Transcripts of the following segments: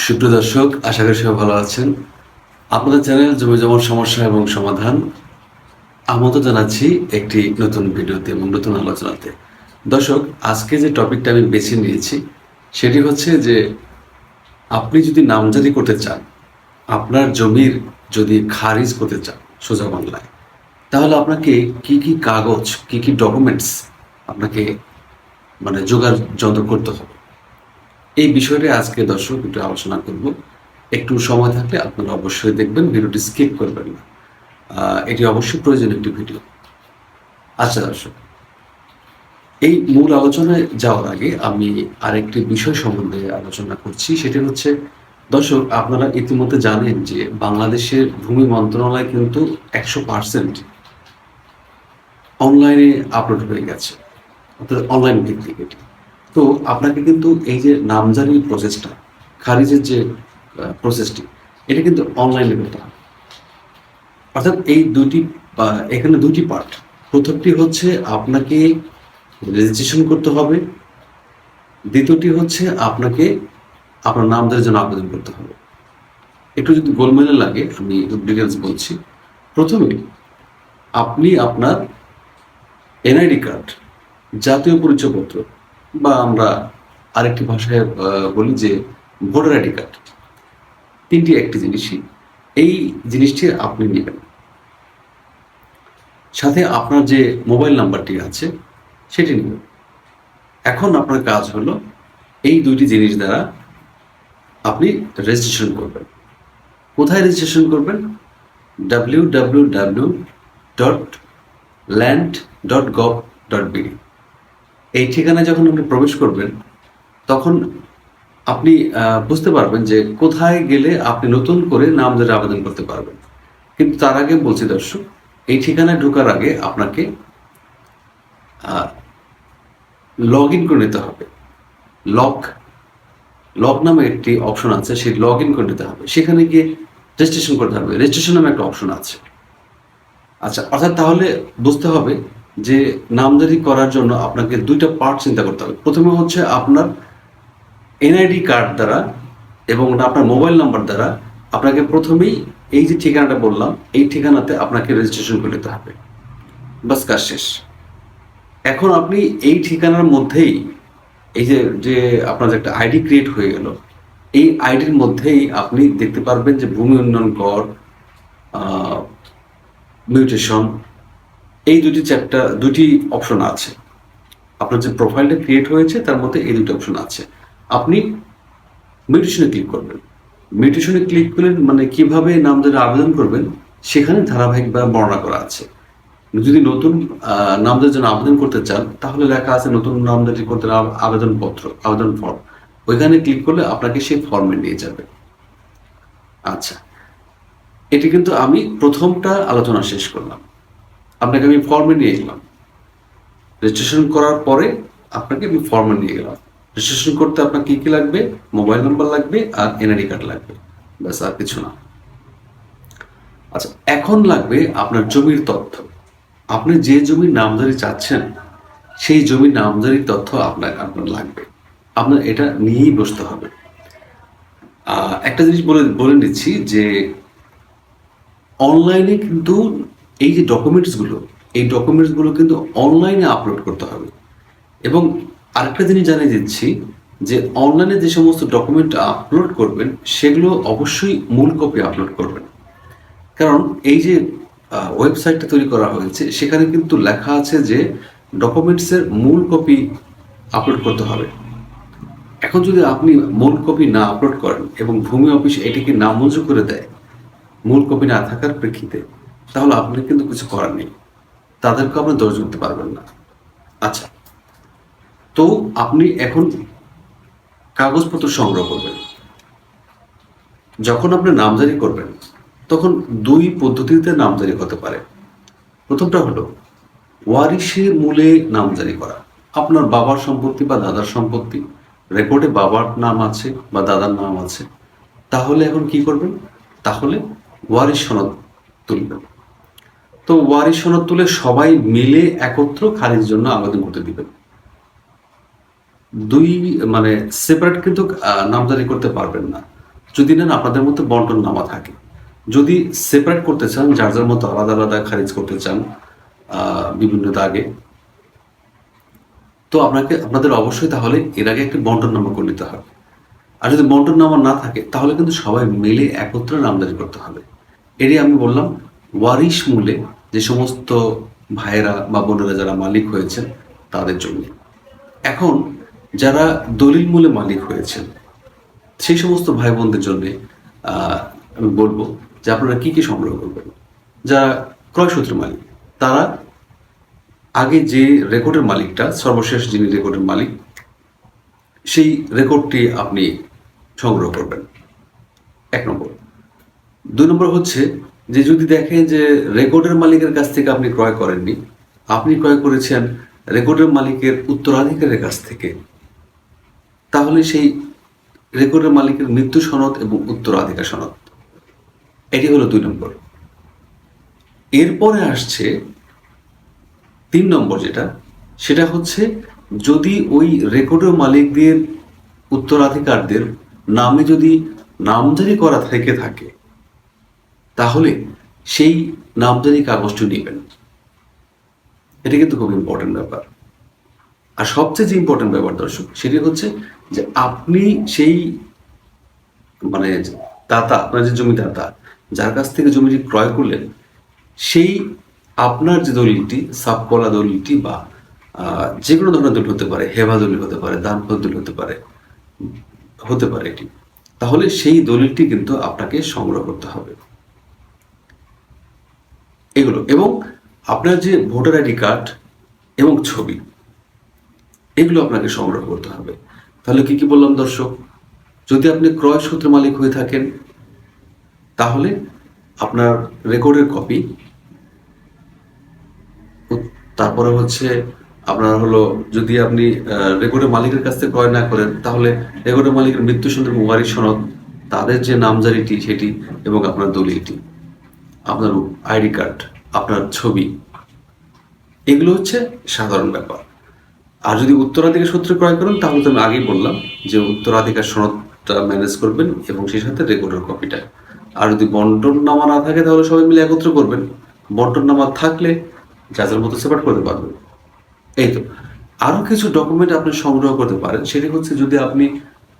সুপ্রিয় দর্শক, আশা করি সবাই ভালো আছেন। আপনাদের চ্যানেল জমি জমার সমস্যা এবং সমাধান, আমন্ত্রণ জানাচ্ছি একটি নতুন ভিডিওতে এবং নতুন আলোচনাতে। দর্শক, আজকে যে টপিকটা আমি বেছে নিয়েছি, সেটি হচ্ছে যে আপনি যদি নামজারি করতে চান, আপনার জমির যদি খারিজ করতে চান সোজা বাংলায়, তাহলে আপনাকে কি কি কাগজ, কি কি ডকুমেন্টস আপনাকে মানে জোগাড় করতে হবে? এই বিষয়টি আজকে দর্শক একটু আলোচনা করব। একটু সময় থাকলে আপনারা অবশ্যই দেখবেন, ভিডিওটি স্কিপ করবেন না। এটি অবশ্যই প্রয়োজন একটি ভিডিও। আচ্ছা দর্শক, এই মূল আলোচনায় যাওয়ার আগে আমি আরেকটি বিষয় সম্বন্ধে আলোচনা করছি। সেটি হচ্ছে, দর্শক, আপনারা ইতিমধ্যে জানেন যে বাংলাদেশের ভূমি মন্ত্রণালয় কিন্তু একশো পার্সেন্ট অনলাইনে আপলোড হয়ে গেছে। অর্থাৎ অনলাইন ভিত্তিক এটি। তো আপনাকে কিন্তু এই যে নামজারি প্রসেসটা খারিজের যে প্রসেসটি এটা কিন্তু অনলাইনে করতে হবে অর্থাৎ এই দুটি এখানে দুটি পার্ট প্রথমটি হচ্ছে আপনাকে রেজিস্ট্রেশন করতে হবে। দ্বিতীয়টি হচ্ছে আপনাকে আপনার নামজারির জন্য আবেদন করতে হবে। একটু যদি গোলমেলে লাগে, আমি ডিটেলস বলছি। প্রথমে, আপনি আপনার এনআইডি কার্ড জাতীয় পরিচয়পত্র বা আমরা আরেকটি ভাষায় বলি যে ভোটার আইডি কার্ড। তিনটি একটি জিনিসই। এই জিনিসটি আপনি নেবেন। সাথে আপনার যে মোবাইল নাম্বারটি আছে, সেটি নেবেন। এখন আপনার কাজ হলো এই দুইটি জিনিস দ্বারা আপনি রেজিস্ট্রেশন করবেন। কোথায় রেজিস্ট্রেশন করবেন? W W W dot land dot gov dot BD এই ঠিকানায় যখন আপনি প্রবেশ করবেন, তখন আপনি বুঝতে পারবেন যে কোথায় গেলে আপনি নতুন করে নামজারি আবেদন করতে পারবেন। কিন্তু তার আগে বলছি দর্শক, এই ঠিকানায় ঢোকার আগে আপনাকে লগ ইন করে নিতে হবে। লক লক নামে একটি অপশন আছে, সেই লগ ইন করে নিতে হবে। সেখানে গিয়ে রেজিস্ট্রেশন করতে হবে। রেজিস্ট্রেশন নামে একটা অপশন আছে। আচ্ছা অর্থাৎ তাহলে বুঝতে হবে যে নামজারি করার জন্য আপনাকে দুইটা পার্ট চিন্তা করতে হবে। প্রথমে হচ্ছে আপনার এনআইডি কার্ড দ্বারা এবং আপনার মোবাইল নাম্বার দ্বারা আপনাকে প্রথমেই এই যে ঠিকানাটা বললাম, এই ঠিকানাতে আপনাকে রেজিস্ট্রেশন করে নিতে হবে। বাস কাজ শেষ। এখন আপনি এই ঠিকানার মধ্যেই এই যে যে আপনার একটা আইডি ক্রিয়েট হয়ে গেল, এই আইডির মধ্যেই আপনি দেখতে পারবেন যে ভূমি উন্নয়ন কর মিউটেশন এই দুটি চ্যাপ্টার দুটি অপশন আছে। আপনার যে প্রোফাইলটা ক্রিয়েট হয়েছে, তার মধ্যে এই দুটি অপশন আছে। আপনি মিউটেশনে ক্লিক করবেন। মিউটেশনে ক্লিক করলে মানে কীভাবে নামজারি আবেদন করবেন, সেখানে ধারাবাহিকভাবে বর্ণনা করা আছে। যদি নতুন নামজারির জন্য আবেদন করতে চান, তাহলে লেখা আছে নতুন নামজারি করতে আব- আবেদনপত্র, আবেদন ফর্ম ওইখানে ক্লিক করলে আপনাকে সেই ফর্মে নিয়ে যাবে। আচ্ছা। এটি কিন্তু আমি প্রথমটা আলোচনা শেষ করলাম। আপনাকে আমি ফর্মে নিয়ে গেলাম। রেজিস্ট্রেশন করার পরে আপনাকে আমি ফর্মে নিয়ে গেলাম। রেজিস্ট্রেশন করতে আপনার কি কি লাগবে? মোবাইল নাম্বার লাগবে আর এনআইডি কার্ড লাগবে। ব্যাস, আর কিছু না। আচ্ছা এখন লাগবে আপনার জমির তথ্য। আপনি যে জমির নামজারি চাচ্ছেন, সেই জমির নামজারির তথ্য আপনার আপনার লাগবে। আপনার এটা নিয়েই বসতে হবে। একটা জিনিস বলে বলে নিচ্ছি যে অনলাইনে কিন্তু এই যে ডকুমেন্টসগুলো এই ডকুমেন্টসগুলো কিন্তু অনলাইনে আপলোড করতে হবে। এবং আরেকটা জিনিস জানিয়ে দিচ্ছি যে অনলাইনে যে সমস্ত ডকুমেন্ট আপলোড করবেন, সেগুলো অবশ্যই মূল কপি আপলোড করবেন। কারণ এই যে ওয়েবসাইটটা তৈরি করা হয়েছে, সেখানে কিন্তু লেখা আছে যে ডকুমেন্টসের মূল কপি আপলোড করতে হবে। এখন যদি আপনি মূল কপি না আপলোড করেন এবং ভূমি অফিস এটিকে নামঞ্জুর করে দেয়, মূল কপি না থাকার প্রেক্ষিতে তাহলে আপনি কিন্তু কিছু করার নেই। তাদেরকে আপনি দোষ দিতে পারবেন না। আচ্ছা তো আপনি এখন কাগজপত্র সংগ্রহ করবেন। যখন আপনি নামজারি করবেন, তখন দুই পদ্ধতিতে নামজারি হতে পারে। প্রথমটা হলো, ওয়ারিশে মূলে নামজারি করা। আপনার বাবার সম্পত্তি বা দাদার সম্পত্তি, রেকর্ডে বাবার নাম আছে বা দাদার নাম আছে। তাহলে এখন কি করবেন? তাহলে ওয়ারিশ সনদ তুলবেন। তো ওয়ারিশ সনদ তুলে সবাই মিলে একত্র খারিজের জন্য আবেদন করতে দিবেন। দুই মানে সেপারেট কিন্তু নামজারি করতে পারবেন না। যদি নেন, আপনাদের মধ্যে বন্টন নামা থাকে। যদি সেপারেট করতে চান, যার যার মতো আলাদা আলাদা খারিজ করতে চান বিভিন্ন দাগে, তো আপনাকে, আপনাদের অবশ্যই তাহলে এর আগে একটি বন্টন নামা করে নিতে হবে। আর যদি বন্টন নামা না থাকে, তাহলে কিন্তু সবাই মিলে একত্রে নামজারি করতে হবে। এরই আমি বললাম ওয়ারিশ মূলে যে সমস্ত ভাইয়েরা বা বোনেরা যারা মালিক হয়েছেন তাদের জন্য। এখন যারা দলিল মূলে মালিক হয়েছেন, সেই সমস্ত ভাই বোনদের জন্য আমি বলব যে আপনারা কি কি সংগ্রহ করবেন? যারা ক্রয়সূত্রের মালিক, তারা আগে যে রেকর্ডের মালিকটা, সর্বশেষ যিনি রেকর্ডের মালিক, সেই রেকর্ডটি আপনি সংগ্রহ করবেন। এক নম্বর। দুই নম্বর হচ্ছে যে যদি দেখেন যে রেকর্ডের মালিকের কাছ থেকে আপনি ক্রয় করেননি, আপনি ক্রয় করেছেন রেকর্ডের মালিকের উত্তরাধিকারের কাছ থেকে, তাহলে সেই রেকর্ডের মালিকের মৃত্যু সনদ এবং উত্তরাধিকার সনদ। এটি হলো দুই নম্বর। এরপরে আসছে তিন নম্বর যেটা, সেটা হচ্ছে যদি ওই রেকর্ডের মালিকদের উত্তরাধিকারদের নামে যদি নামজারি করা থেকে থাকে তাহলে সেই নামজারি কাগজটি নেবেন। এটা কিন্তু খুব ইম্পর্টেন্ট ব্যাপার। আর সবচেয়ে যে ইম্পর্টেন্ট ব্যাপার দর্শক, সেটি হচ্ছে যে আপনি সেই মানে দাতা আপনার যে জমি দাতা, যার কাছ থেকে জমিটি ক্রয় করলেন, সেই আপনার যে দলিলটি সাবকলা দলিলটি বা যে কোনো ধরনের দলিল হতে পারে, হেবা দলিল হতে পারে, দান দলিল হতে পারে হতে পারে এটি, তাহলে সেই দলিলটি কিন্তু আপনাকে সংগ্রহ করতে হবে। এগুলো। এবং আপনার যে ভোটার আইডি কার্ড এবং ছবি, এগুলো আপনাকে সংগ্রহ করতে হবে। তাহলে কি কি বললাম দর্শক? যদি আপনি ক্রয় সূত্রে মালিক হয়ে থাকেন, তাহলে আপনার রেকর্ডের কপি তারপরে হচ্ছে আপনার হলো যদি আপনি রেকর্ডের মালিকের কাছ থেকে ক্রয় না করেন, তাহলে রেকর্ডের মালিকের মৃত্যু এবং ওয়ারিশ সনদ, তাদের যে নামজারিটি সেটি এবং আপনার দলিলটি। আপনার আইডি কার্ড, আপনার ছবি, এগুলো হচ্ছে সাধারণ ব্যাপার। আর যদি উত্তরাধিকার সূত্রে ক্রয় করেন, তাহলে তো আমি আগেই বললাম যে উত্তরাধিকার সনদটা ম্যানেজ করবেন এবং সেই সাথে রেকর্ডের কপিটা আর যদি বন্টন নামা না থাকে, তাহলে সবাই মিলে একত্র করবেন। বন্টন নামা থাকলে যাদের মতো সেপারেট করতে পারবেন। এই তো। আরও কিছু ডকুমেন্ট আপনি সংগ্রহ করতে পারেন, সেটি হচ্ছে যদি আপনি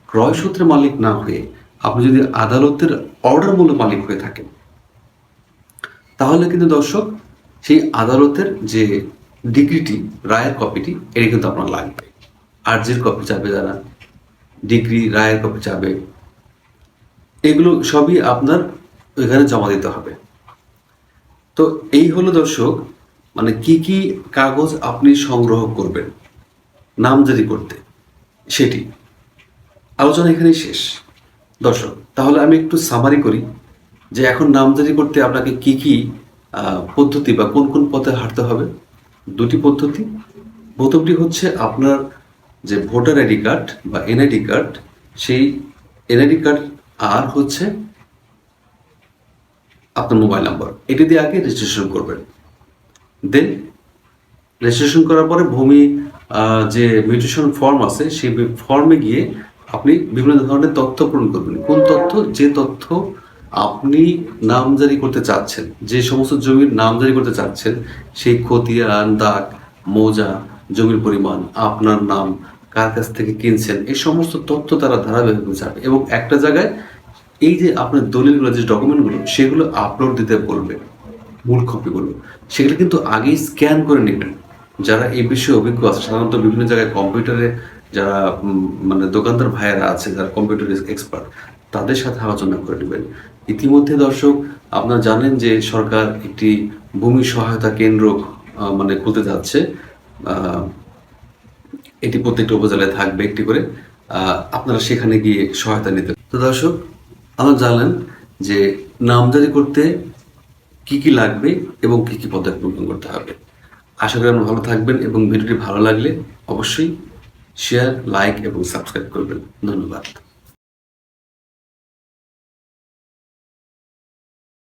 ক্রয় সূত্রে মালিক না হয়ে, আপনি যদি আদালতের অর্ডার মূল্য মালিক হয়ে থাকেন তাহলে কিন্তু দর্শক, সেই আদালতের যে ডিগ্রিটি রায়ের কপিটি এটি কিন্তু আপনার লাগবে। আর্জির কপি চাবে যারা ডিগ্রি রায়ের কপি চাবে, এগুলো সবই আপনার ওইখানে জমা দিতে হবে। তো এই হলো দর্শক মানে কি কি কাগজ আপনি সংগ্রহ করবেন নামজারি করতে সেটি। আলোচনা এখানেই শেষ। দর্শক, তাহলে আমি একটু সামারি করি। যে এখন নামজারি করতে আপনাকে কি কি পদ্ধতি বা কোন কোন পথে হাঁটতে হবে? দুটি পদ্ধতি। প্রথমটি হচ্ছে আপনার যে ভোটার আইডি কার্ড বা এনআইডি কার্ড, সেই এনআইডি কার্ড আর হচ্ছে আপনার মোবাইল নাম্বার। এটি দিয়ে আগে রেজিস্ট্রেশন করবেন। দেন রেজিস্ট্রেশন করার পরে ভূমি যে মিউটেশন ফর্ম আছে, সেই ফর্মে গিয়ে আপনি বিভিন্ন ধরনের তথ্য পূরণ করবেন। কোন তথ্য? যে তথ্য আপনি নামজারি করতে চাচ্ছেন, যে সমস্ত জমির নামজারি করতে চাচ্ছেন, সেই খতিয়ান, দাগ, মোজা, জমির পরিমাণ, আপনার নাম, কার কাছ থেকে কিনছেন, এই সমস্ত তথ্য তারা ধারাবাহিকভাবে যাবে এবং একটা জায়গায় এই যে আপনার দলিলগুলো, যে ডকুমেন্টগুলো, সেগুলো আপলোড দিতে বলবে, মূল কপিগুলো সেগুলো কিন্তু আগেই স্ক্যান করে নেবেন। যারা এই বিষয়ে অভিজ্ঞ আছে, সাধারণত বিভিন্ন জায়গায় কম্পিউটারে যারা মানে দোকানদার ভাইয়েরা আছে, যারা কম্পিউটার এক্সপার্ট তাদের সাথে আলোচনা করে নেবেন। ইতিমধ্যে দর্শক, আপনারা জানেন যে সরকার একটি ভূমি সহায়তা কেন্দ্র মানে খুলতে যাচ্ছে। এটি প্রত্যেকটা উপজেলায় থাকবে একটি করে। আপনারা সেখানে গিয়ে সহায়তা নিতে তো দর্শক, আপনারা জানলেন যে নামজারি করতে কি কি লাগবে এবং কি কি পদক্ষেপ গ্রহণ করতে হবে। আশা করি আপনারা ভালো থাকবেন এবং ভিডিওটি ভালো লাগলে অবশ্যই শেয়ার লাইক এবং সাবস্ক্রাইব করবেন। ধন্যবাদ।